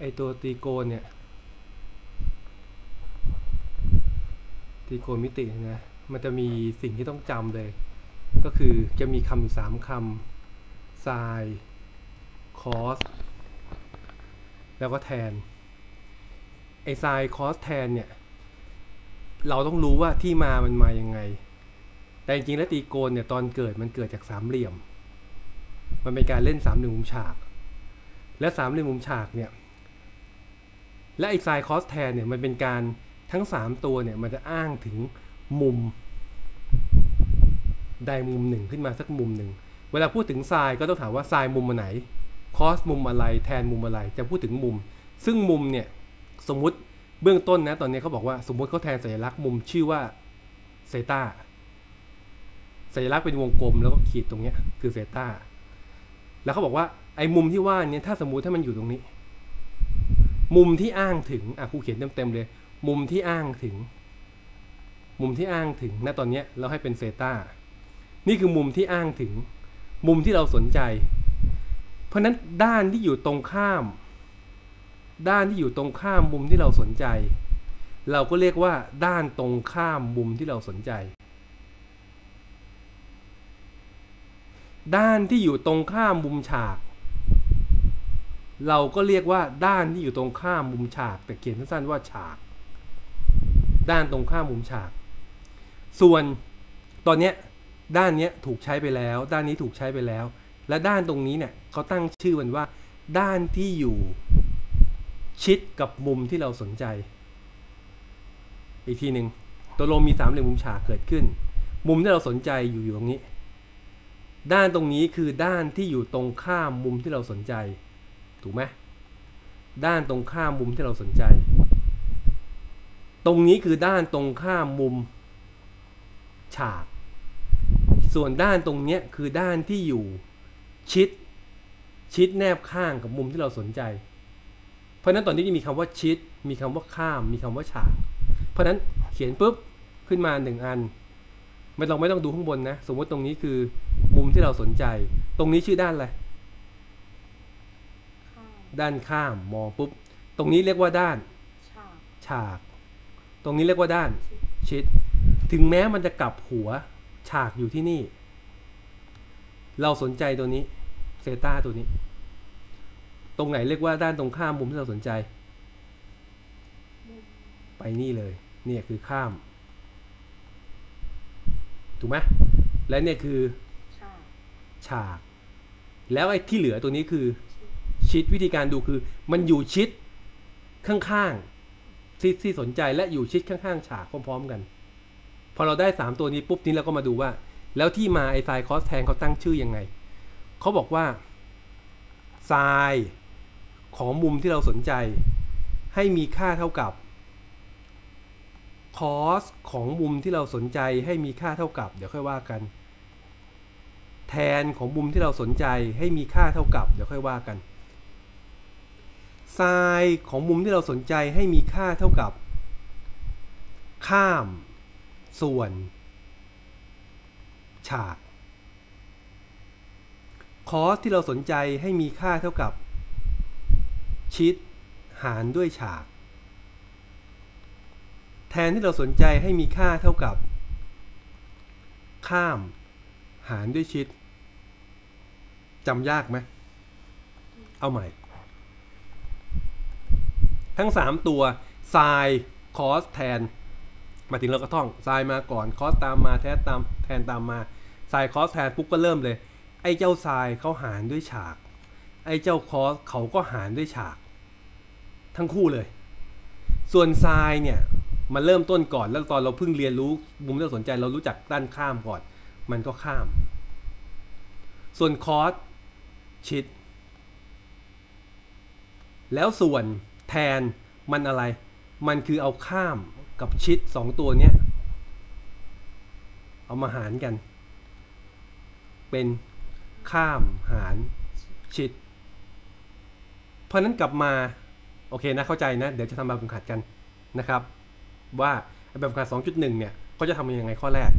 ไอตัวตีโกนเนี่ยตีโกนมิตินะมันจะมีสิ่งที่ต้องจำเลย ก็คือจะมีคำอยู่สามคำ sin cos แล้วก็แทนไอ sin cos แทนเนี่ย เราต้องรู้ว่าที่มามันมายังไง แต่จริงๆแล้วตีโกนเนี่ยตอนเกิดมันเกิดจากสามเหลี่ยม มันเป็นการเล่นสามเหลี่ยมมุมฉาก และสามเหลี่ยมมุมฉากเนี่ย และไอ้ sin cos tan เนี่ยมันเป็นการทั้ง 3 ตัวเนี่ยมันจะอ้างถึงมุมใดมุมหนึ่งขึ้นมาสักมุมหนึ่ง เวลาพูดถึง sin ก็ต้องถามว่า sin มุมไหน cos มุมอะไร tan มุมอะไร จะพูดถึงมุม ซึ่งมุมเนี่ยสมมุติเบื้องต้นนะตอนนี้เขาบอกว่าสมมุติเขาแทนสัญลักษณ์มุมชื่อว่าเซตาสัญลักษณ์เป็นวงกลมแล้วก็ขีดตรงเนี้ยคือเซตาแล้วเขาบอกว่าไอ้มุมที่ว่านี่ถ้าสมมุติถ้ามันอยู่ตรงนี้ มุมที่อ้างถึงอะครูเขียนเต็มๆเลย มุมที่อ้างถึง มุมที่อ้างถึงณตอนเนี้ยเราให้เป็นเซตานี่คือมุมที่อ้างถึง มุมที่เราสนใจ เพราะนั้นด้านที่อยู่ตรงข้าม ด้านที่อยู่ตรงข้ามมุมที่เราสนใจ เราก็เรียกว่า ด้านตรงข้ามมุมที่เราสนใจ ด้านที่อยู่ตรงข้ามมุมฉาก เราก็เรียกว่าด้านที่อยู่ตรงข้ามมุมฉาก แต่เขียนสั้นๆว่าฉาก ด้านตรงข้ามมุมฉาก ส่วนตอนเนี้ยด้านเนี้ยถูกใช้ไปแล้ว ด้านนี้ถูกใช้ไปแล้ว และด้านตรงนี้เนี่ยเขาตั้งชื่อมันว่า ด้านที่อยู่ชิดกับมุมที่เราสนใจ อีกทีหนึ่งตัวลมมีสามเหลี่ยมมุมฉากเกิดขึ้น มุมที่เราสนใจอยู่อยู่ตรงนี้ ด้านตรงนี้คือด้านที่อยู่ตรงข้ามมุมที่เราสนใจ ถูกไหมด้านตรงข้ามมุมที่เราสนใจ ตรงนี้คือด้านตรงข้ามมุมฉาก ส่วนด้านตรงเนี้ยคือด้านที่อยู่ชิด ชิดแนบข้างกับมุมที่เราสนใจ เพราะนั้นตอนนี้จะมีคำว่าชิด มีคำว่าข้าม มีคำว่าฉาก เพราะนั้นเขียนปุ๊บขึ้นมาหนึ่งอัน ไม่ต้องไม่ต้องดูข้างบนนะ สมมติตรงนี้คือมุมที่เราสนใจ ตรงนี้ชื่อด้านอะไร ด้านข้ามมองปุ๊บ ตรงนี้เรียกว่าด้านฉากฉาก ตรงนี้เรียกว่าด้าน ชิด ถึงแม้มันจะกลับหัว ฉากอยู่ที่นี่ เราสนใจตัวนี้ เซตาตัวนี้ ตรงไหนเรียกว่าด้านตรงข้ามมุมที่เราสนใจมุมไปนี่เลย เนี่ยคือข้าม ถูกไหมและเนี่ยคือ ฉากฉากแล้วไอ้ที่เหลือตัวนี้คือ ชิดวิธีการดูคือ มันอยู่ชิดข้างๆที่ที่สนใจและอยู่ชิดข้างๆฉากพร้อมๆกัน พอเราได้สามตัวนี้ปุ๊บนี้เราก็มาดูว่า แล้วที่มาไอไซคอสแทนเขาตั้งชื่อยังไงเขาบอกว่าไซของมุมที่เราสนใจ ให้มีค่าเท่ากับคอสของมุมที่เราสนใจให้มีค่าเท่ากับ เดี๋ยวค่อยว่ากัน แทนของมุมที่เราสนใจให้มีค่าเท่ากับ เดี๋ยวค่อยว่ากัน ไซน์ของมุมที่เราสนใจให้มีค่าเท่ากับ ข้าม ส่วน ฉากคอสที่เราสนใจให้มีค่าเท่ากับ ชิด หารด้วยฉาก แทนที่เราสนใจให้มีค่าเท่ากับ ข้าม หารด้วยชิดจำยากไหม เอาใหม่ ทั้ง 3 ตัว sin cos tan มาถึงเราก็ท่อง sin มาก่อน cos ตามมาแทนตามแทนตามมา sin cos tan ปุ๊บก็เริ่มเลย ไอ้เจ้า sin เขาหารด้วยฉาก ไอ้เจ้า cos เขาก็หารด้วยฉาก ทั้งคู่เลย ส่วน sin เนี่ยมันเริ่มต้นก่อนแล้วตอนเราเพิ่งเรียนรู้มุมที่เราสนใจเรารู้จักด้านข้ามก่อน มันก็ข้าม ส่วน cos ชิด แล้วส่วน แทนมันอะไร มันคือเอาข้ามกับชิดสองตัวเนี้ย เอามาหารกัน เป็นข้ามหารชิด เพราะนั้นกลับมา โอเคนะเข้าใจนะ เดี๋ยวจะทำแบบฝึกหัดกันนะครับ ว่าแบบฝึกหัด2.1 เนี่ยเขาจะทำยังไงข้อแรก